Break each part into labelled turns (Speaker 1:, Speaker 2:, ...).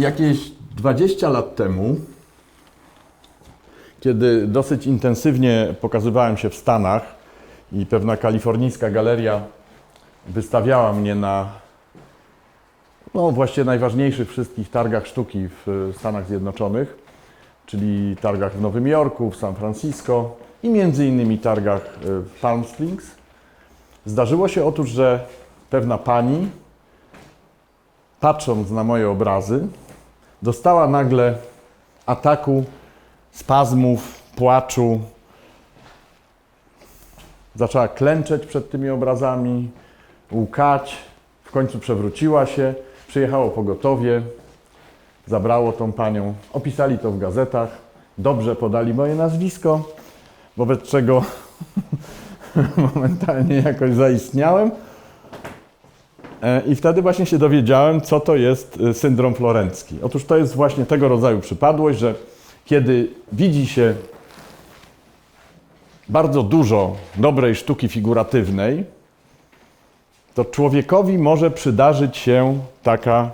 Speaker 1: Jakieś 20 lat temu, kiedy dosyć intensywnie pokazywałem się w Stanach i pewna kalifornijska galeria wystawiała mnie na no, właściwie najważniejszych wszystkich targach sztuki w Stanach Zjednoczonych, czyli targach w Nowym Jorku, w San Francisco i między innymi targach y, w Palm Springs. Zdarzyło się otóż, że pewna pani, patrząc na moje obrazy, dostała nagle ataku spazmów, płaczu. Zaczęła klęczeć przed tymi obrazami, łkać, w końcu przewróciła się, przyjechało pogotowie, zabrało tą panią, opisali to w gazetach, dobrze podali moje nazwisko, wobec czego momentalnie jakoś zaistniałem. E, I wtedy właśnie się dowiedziałem, co to jest y, syndrom florencki. Otóż to jest właśnie tego rodzaju przypadłość, że kiedy widzi się bardzo dużo dobrej sztuki figuratywnej, to człowiekowi może przydarzyć się taka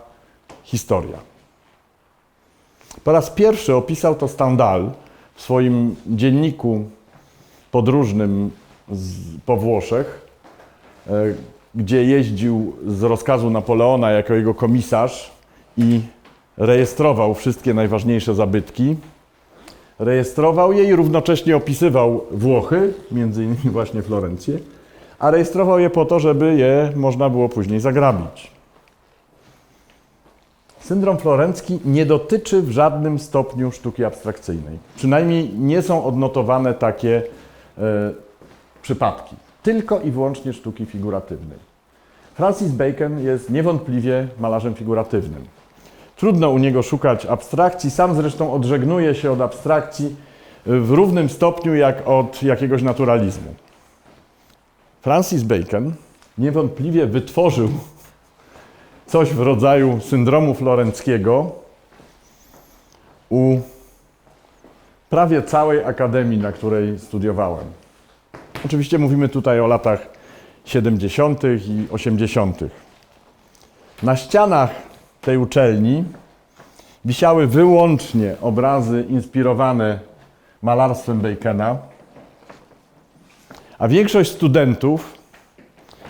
Speaker 1: historia. Po raz pierwszy opisał to Stendhal w swoim dzienniku podróżnym po Włoszech, e, gdzie jeździł z rozkazu Napoleona jako jego komisarz i rejestrował wszystkie najważniejsze zabytki. Rejestrował je i równocześnie opisywał Włochy, między innymi właśnie Florencję, a rejestrował je po to, żeby je można było później zagrabić. Syndrom florencki nie dotyczy w żadnym stopniu sztuki abstrakcyjnej. Przynajmniej nie są odnotowane takie e, przypadki. Tylko i wyłącznie sztuki figuratywnej. Francis Bacon jest niewątpliwie malarzem figuratywnym. Trudno u niego szukać abstrakcji, sam zresztą odżegnuje się od abstrakcji w równym stopniu jak od jakiegoś naturalizmu. Francis Bacon niewątpliwie wytworzył coś w rodzaju syndromu florenckiego u prawie całej akademii, na której studiowałem. Oczywiście mówimy tutaj o latach 70. i 80. Na ścianach tej uczelni wisiały wyłącznie obrazy inspirowane malarstwem Bacona, a większość studentów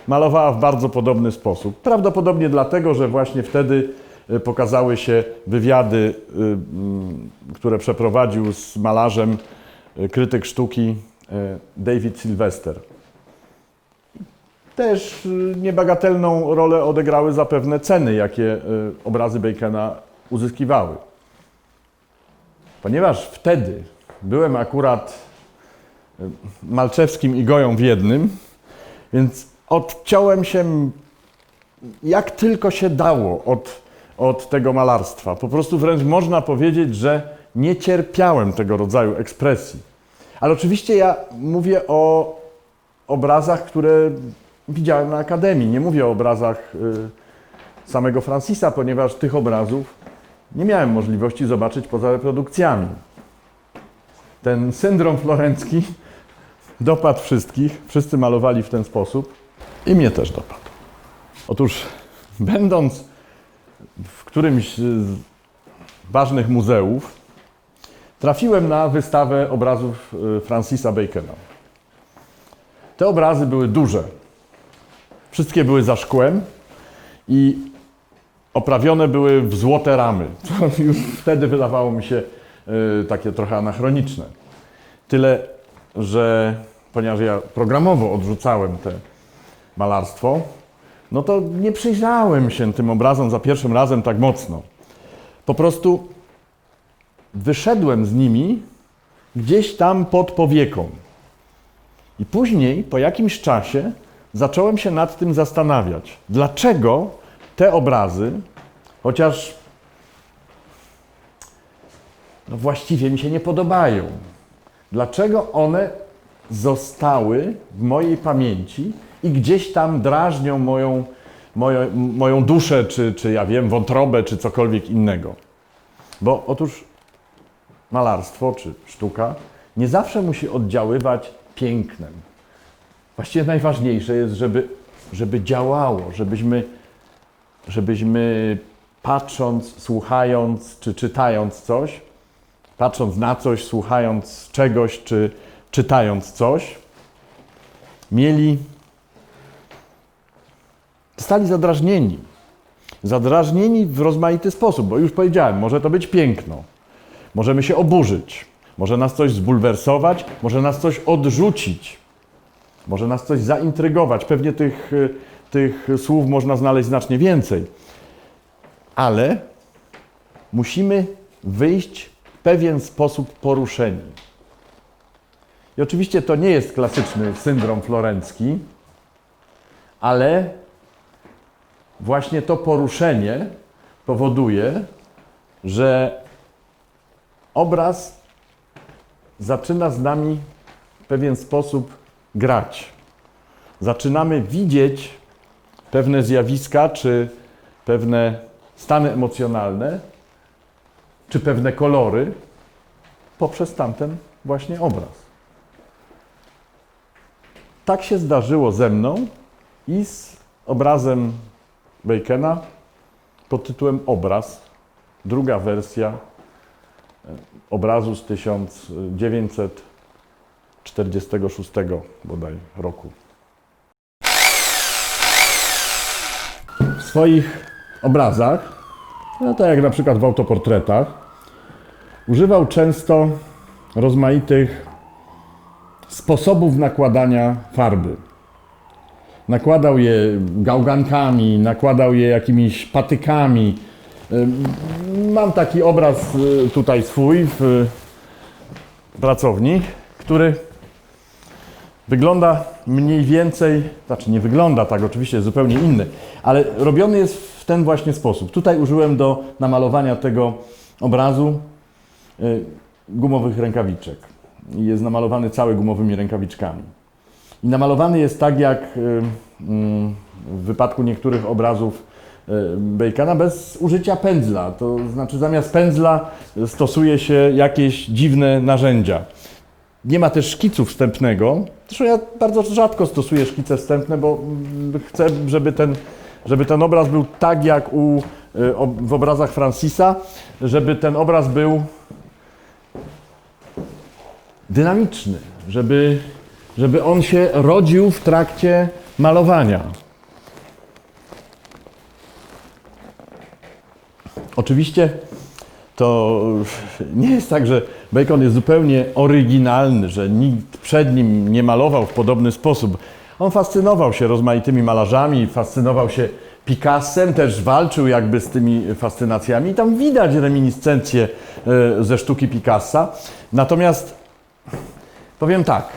Speaker 1: malowała w bardzo podobny sposób. Prawdopodobnie dlatego, że właśnie wtedy y, pokazały się wywiady, mm, które przeprowadził z malarzem y, krytyk sztuki David Sylvester. Też niebagatelną rolę odegrały zapewne ceny, jakie obrazy Bacona uzyskiwały. Ponieważ wtedy byłem akurat Malczewskim i Goją w jednym, więc odciąłem się jak tylko się dało od, od tego malarstwa. Po prostu wręcz można powiedzieć, że nie cierpiałem tego rodzaju ekspresji. Ale oczywiście ja mówię o obrazach, które widziałem na Akademii. Nie mówię o obrazach y, samego Francisa, ponieważ tych obrazów nie miałem możliwości zobaczyć poza reprodukcjami. Ten syndrom florencki dopadł wszystkich, wszyscy malowali w ten sposób i mnie też dopadł. Otóż, będąc w którymś z ważnych muzeów, trafiłem na wystawę obrazów y, Francisa Bacona. Te obrazy były duże. Wszystkie były za szkłem i oprawione były w złote ramy, co już wtedy wydawało mi się y, takie trochę anachroniczne. Tyle, że ponieważ ja programowo odrzucałem te malarstwo, no to nie przyjrzałem się tym obrazom za pierwszym razem tak mocno. Po prostu wyszedłem z nimi gdzieś tam pod powieką. I później, po jakimś czasie, zacząłem się nad tym zastanawiać. Dlaczego te obrazy, chociaż no właściwie mi się nie podobają, dlaczego one zostały w mojej pamięci i gdzieś tam drażnią moją, moją, moją duszę, czy, czy ja wiem, wątrobę, czy cokolwiek innego. Bo otóż malarstwo czy sztuka nie zawsze musi oddziaływać pięknem. Właściwie najważniejsze jest, żeby, żeby działało, żebyśmy, żebyśmy patrząc, słuchając czy czytając coś, patrząc na coś, słuchając czegoś czy czytając coś, mieli, zostali zadrażnieni. Zadrażnieni w rozmaity sposób, bo już powiedziałem, może to być piękno, możemy się oburzyć, może nas coś zbulwersować, może nas coś odrzucić, może nas coś zaintrygować. Pewnie tych, y, tych słów można znaleźć znacznie więcej, ale musimy wyjść w pewien sposób poruszeni. I oczywiście to nie jest klasyczny syndrom florencki, ale właśnie to poruszenie powoduje, że obraz zaczyna z nami w pewien sposób grać. Zaczynamy widzieć pewne zjawiska, czy pewne stany emocjonalne, czy pewne kolory poprzez tamten właśnie obraz. Tak się zdarzyło ze mną i z obrazem Bacona pod tytułem Obraz, druga wersja e, obrazu z 1946 bodaj roku. W swoich obrazach, no tak jak na przykład w autoportretach, używał często rozmaitych sposobów nakładania farby. Nakładał je gałgankami, nakładał je jakimiś patykami. Mam taki obraz y, tutaj swój w pracowni, który wygląda mniej więcej, znaczy nie wygląda tak, oczywiście jest zupełnie inny, ale robiony jest w ten właśnie sposób. Tutaj użyłem do namalowania tego obrazu y, gumowych rękawiczek. Jest namalowany cały gumowymi rękawiczkami. I namalowany jest tak jak y, mm, w wypadku niektórych obrazów y, Bacona bez użycia pędzla. To znaczy zamiast pędzla stosuje się jakieś dziwne narzędzia. Nie ma też szkicu wstępnego. Zresztą ja bardzo rzadko stosuję szkice wstępne, bo mm, chcę, żeby ten, żeby ten obraz był tak jak u, y, w obrazach Francisa, żeby ten obraz był dynamiczny, żeby, żeby on się rodził w trakcie malowania. Oczywiście to nie jest tak, że Bacon jest zupełnie oryginalny, że nikt przed nim nie malował w podobny sposób. On fascynował się rozmaitymi malarzami, fascynował się Picassem, też walczył jakby z tymi fascynacjami. I tam widać reminiscencje e, ze sztuki Picassa. Natomiast powiem tak,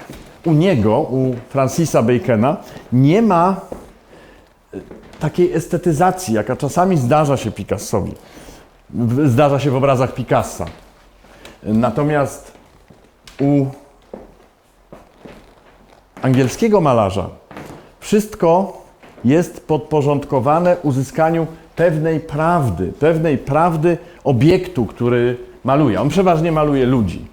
Speaker 1: u niego, u Francisa Bacona, nie ma e, takiej estetyzacji, jaka czasami zdarza się Picassowi. Zdarza się w obrazach Picassa. Natomiast u angielskiego malarza wszystko jest podporządkowane uzyskaniu pewnej prawdy, pewnej prawdy obiektu, który maluje. On przeważnie maluje ludzi.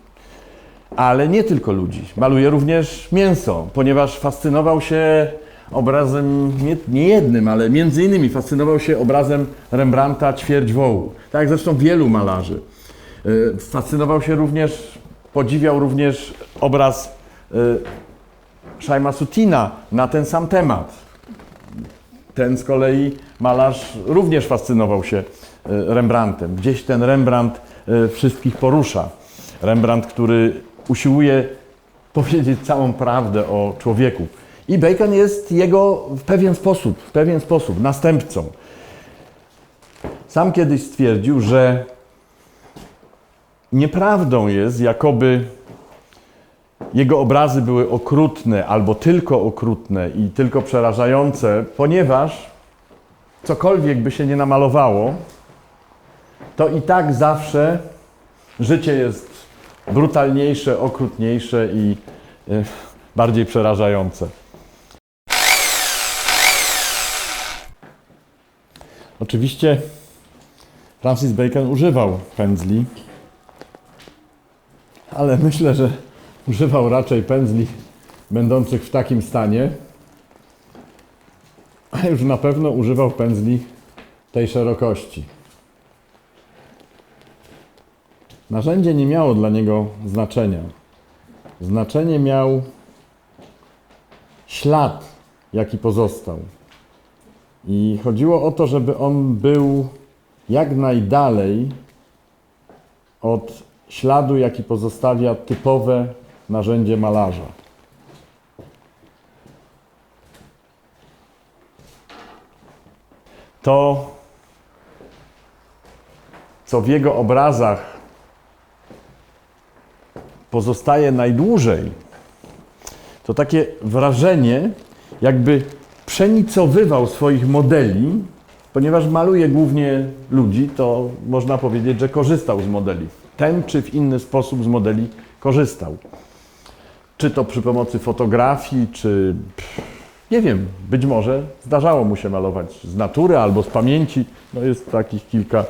Speaker 1: Ale nie tylko ludzi. Maluje również mięso, ponieważ fascynował się obrazem, nie, nie jednym, ale między innymi fascynował się obrazem Rembrandta Ćwierć Wołu. Tak jak zresztą wielu malarzy. Y, Fascynował się również, podziwiał również obraz y, Szajma Sutina na ten sam temat. Ten z kolei malarz również fascynował się y, Rembrandtem. Gdzieś ten Rembrandt wszystkich porusza. Rembrandt, który usiłuje powiedzieć całą prawdę o człowieku. I Bacon jest jego w pewien sposób, w pewien sposób następcą. Sam kiedyś stwierdził, że nieprawdą jest, jakoby jego obrazy były okrutne albo tylko okrutne i tylko przerażające, ponieważ cokolwiek by się nie namalowało, to i tak zawsze życie jest brutalniejsze, okrutniejsze i e, bardziej przerażające. Oczywiście Francis Bacon używał pędzli, ale myślę, że używał raczej pędzli będących w takim stanie, a już na pewno używał pędzli tej szerokości. Narzędzie nie miało dla niego znaczenia. Znaczenie miał ślad, jaki pozostał. I chodziło o to, żeby on był jak najdalej od śladu, jaki pozostawia typowe narzędzie malarza. To, co w jego obrazach pozostaje najdłużej, to takie wrażenie, jakby przenicowywał swoich modeli, ponieważ maluje głównie ludzi, to można powiedzieć, że korzystał z modeli. Ten czy w inny sposób z modeli korzystał. Czy to przy pomocy fotografii, czy nie wiem, być może zdarzało mu się malować z natury albo z pamięci. No jest takich kilka,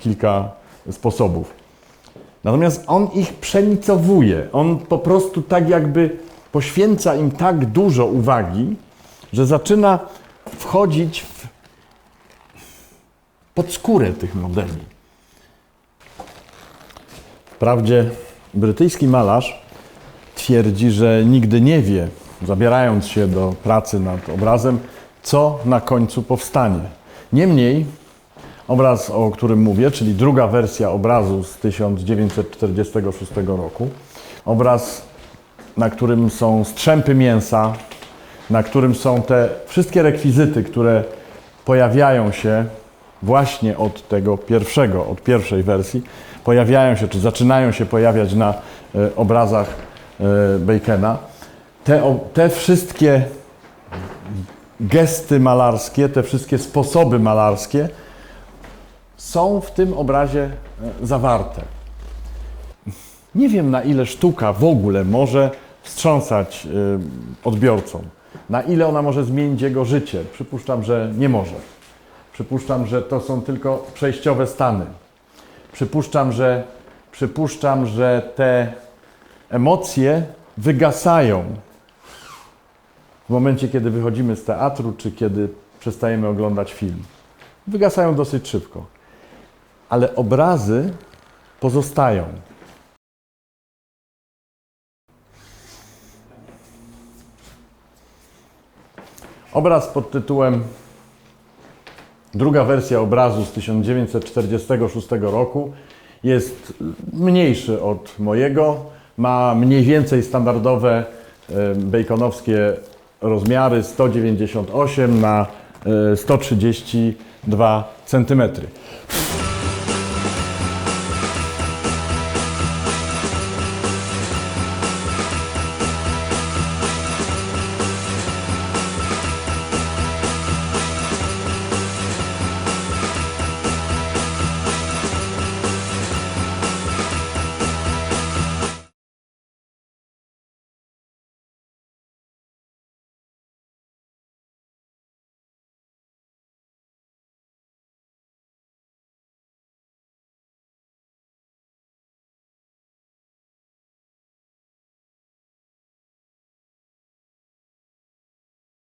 Speaker 1: kilka sposobów. Natomiast on ich przenicowuje. On po prostu tak jakby poświęca im tak dużo uwagi, że zaczyna wchodzić w pod skórę tych modeli. Wprawdzie brytyjski malarz twierdzi, że nigdy nie wie, zabierając się do pracy nad obrazem, co na końcu powstanie. Niemniej obraz, o którym mówię, czyli druga wersja obrazu z 1946 roku, obraz, na którym są strzępy mięsa, na którym są te wszystkie rekwizyty, które pojawiają się właśnie od tego pierwszego, od pierwszej wersji, pojawiają się, czy zaczynają się pojawiać na e, obrazach e, Bacona. Te, te wszystkie gesty malarskie, te wszystkie sposoby malarskie są w tym obrazie e, zawarte. Nie wiem, na ile sztuka w ogóle może wstrząsać odbiorcą, na ile ona może zmienić jego życie. Przypuszczam, że nie może. Przypuszczam, że to są tylko przejściowe stany. Przypuszczam, że, przypuszczam, że te emocje wygasają w momencie, kiedy wychodzimy z teatru, czy kiedy przestajemy oglądać film. Wygasają dosyć szybko. Ale obrazy pozostają. Obraz pod tytułem Druga wersja obrazu z 1946 roku jest mniejszy od mojego. Ma mniej więcej standardowe e, baconowskie rozmiary 198 na e, 132 cm.